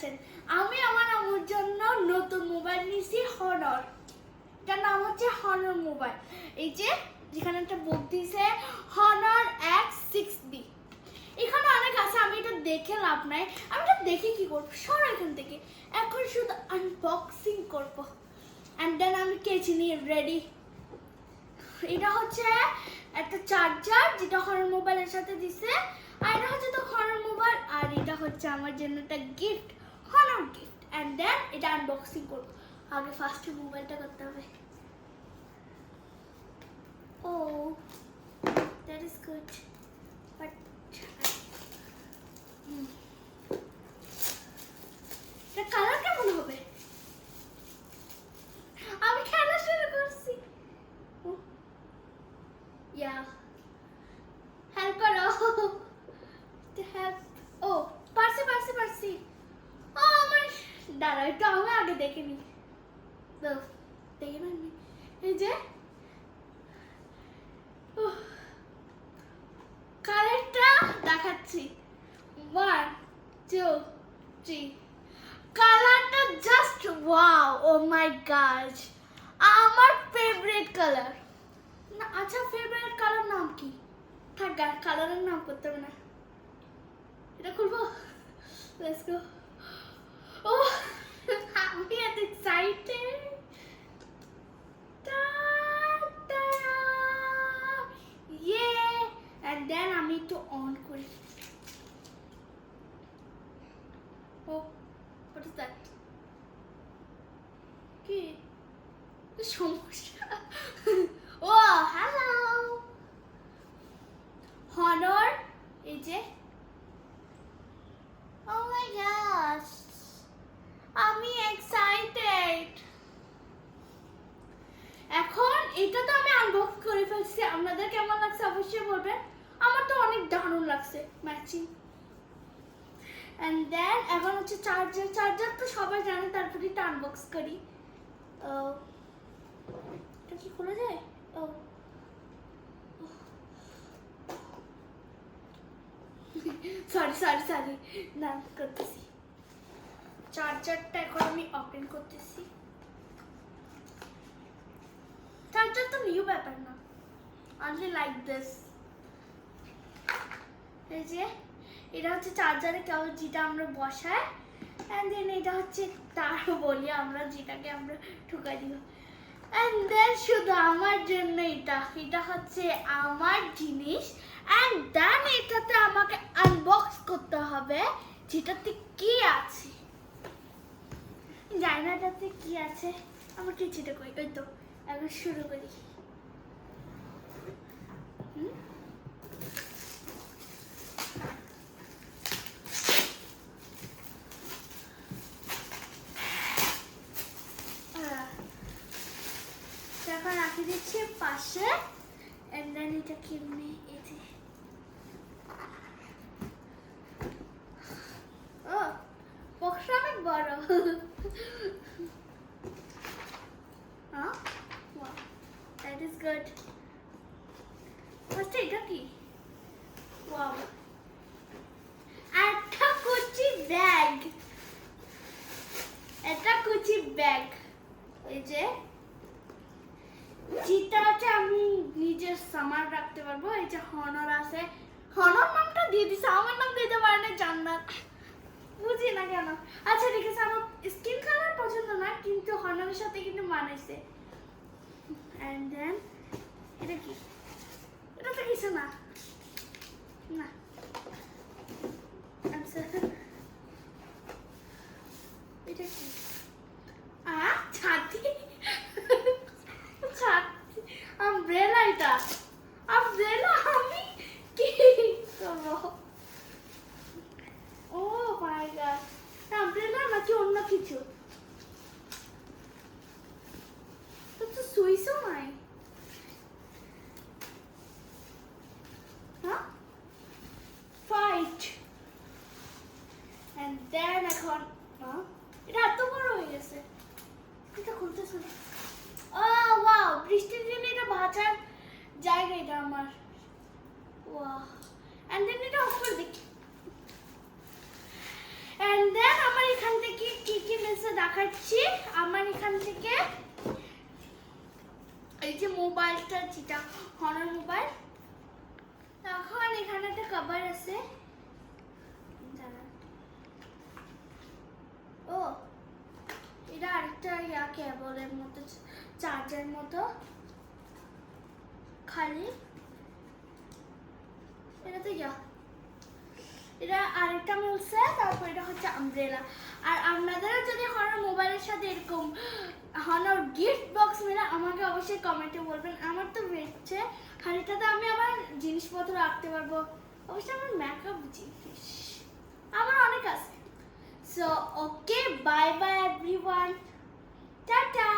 আছেন। আমি আমার আম্মুর জন্য নতুন মোবাইল নিয়েছি হনর এটার নাম হচ্ছে হনর মোবাইল। এই যে, যেখানে একটা বুক দিয়েছে হনর এক্স সিক্স বি এখানে অনেক আছে, আমি এটা দেখে লাভ নাই। আমি এটা দেখে কি করব? সর এখান থেকে। এখন শুধু আনবক্সিং করব। অ্যান্ড দেন আমি কেচি নিয়ে রেডি এটা হচ্ছে একটা চার্জার যেটা হরর মোবাইলের সাথে দিছে। আর এটা হচ্ছে তো হরর মোবাইল, আর এটা হচ্ছে আমার জন্য একটা gift horror gift and then এটা আনবক্সিং করব। আগে ফার্স্টে মোবাইলটা করতে হবে। ও that is good but colour কেমন হবে? আমি খেলা শুরু করছি। ইয়া হেল্প করো ও পারছি পারছি পারছি ও আমার দাঁড়া একটু আমি আগে দেখে নি। দাও, দেখে না। এই যে কালারটা দেখাচ্ছি। ওয়ান টু থ্রি কালারটা just wow oh my god আমার ফেভারিট কালার না আচ্ছা ফেভারিট কালার নাম কি? থাক কালারের নাম করতে হবে না। এটা খুলবো? লেটস গো আমি এত এক্সাইটেড এন্ড দেন আমি একটু অন করি। ও হোয়াট ইজ দ্যাট কি? সমস্যা। ও হ্যালো হনর এই যে। ও মাই গড আমি এক্সাইটেড এখন এটা তো আমি আনবক্স করে ফেলছি। আপনাদের কেমন লাগছে অবশ্যই বলবেন। আমার তো অনেক দারুণ লাগছে ম্যাচিং অ্যান্ড দেন এখন হচ্ছে চার্জার চার্জার তো সবাই জানে, তারপরে এটা আনবক্স করি। এটা কি খোলা যায়? ও। সরি সরি সরি না, করতেছি। চার্জারটা এখন আমি ওপেন করতেছি। চার্জার তো নিউ ব্যাপার না। অনলি লাইক দিস এই যে, এটা হচ্ছে চার্জারে কেউ যেটা আমরা বসাই অ্যান্ড দেন এটা হচ্ছে তার বলি আমরা, যেটাকে আমরা ঠুকাই দিব অ্যান্ড দেন শুধু আমার জন্য এটা এটা হচ্ছে আমার জিনিস অ্যান্ড দেন এটাতে আমাকে আনবক্স করতে হবে, যেটাতে কি আছে। জানি না এটাতে কি আছে? আমার কিছুটা করি ওই তো। এখন শুরু করি? এখন রাখি দিচ্ছি পাশে এন্ড দেন এটা কেমনি এই যে ও বক্সটা অনেক বড় হ্যাঁ wow that is good first এটা কি? একটা কুচি ব্যাগ। এটা কুচি ব্যাগ। এই যে আমি নিজের সামান রাখতে পারব। এই যে হনর আছে। হনর নামটা দিয়ে দিছে, আমার নাম দিতে পারে না জান্নাত। বুঝি না কেন? আচ্ছা ঠিক আছে, আমার স্কিন কালার পছন্দ না, কিন্তু হনরের সাথে কিন্তু মানাইছে। অ্যান্ড দেন এটা কি? তো কিছু না না আমি কি করব ও মাই গড আমব্রেলা নাকি অন্য কিছু তো তো সুইসও নাই হ্যাঁ ফাইট এন্ড দেন এখন হ্যাঁ এটা এত বড় হয়ে গেছে এটা খুলতেছে না ও ওয়াও বৃষ্টির দিনে এটা বাঁচার জায়গা এটা আমার। ওয়াও এন্ড দেন এটা অফ দেখি। এন্ড দেন আমার এখান থেকে কি কি মেসে দেখাচ্ছি? আমার এখান থেকে এই যে মোবাইলটা, যেটা হনার মোবাইল এখন এখানে একটা কভার আছে। ও এটা আরেকটা ইয়া কেবলের মতো, চার্জার মতো। খালি। এটা তো ইয়া এটা আরেকটা মিলছে তারপর এটা হচ্ছে আমব্রেলা আর আপনাদেরও যদি হনার মোবাইলের সাথে এরকম হনার গিফট বক্স মেলে, আমাকে অবশ্যই কমেন্টে বলবেন। আমার তো বেরছে আর এটাতে আমি আমার জিনিসপত্র রাখতে পারব। অবশ্যই আমার মেকআপ জিনিস। আমার অনেক আছে। So, okay, bye bye everyone. Ta ta.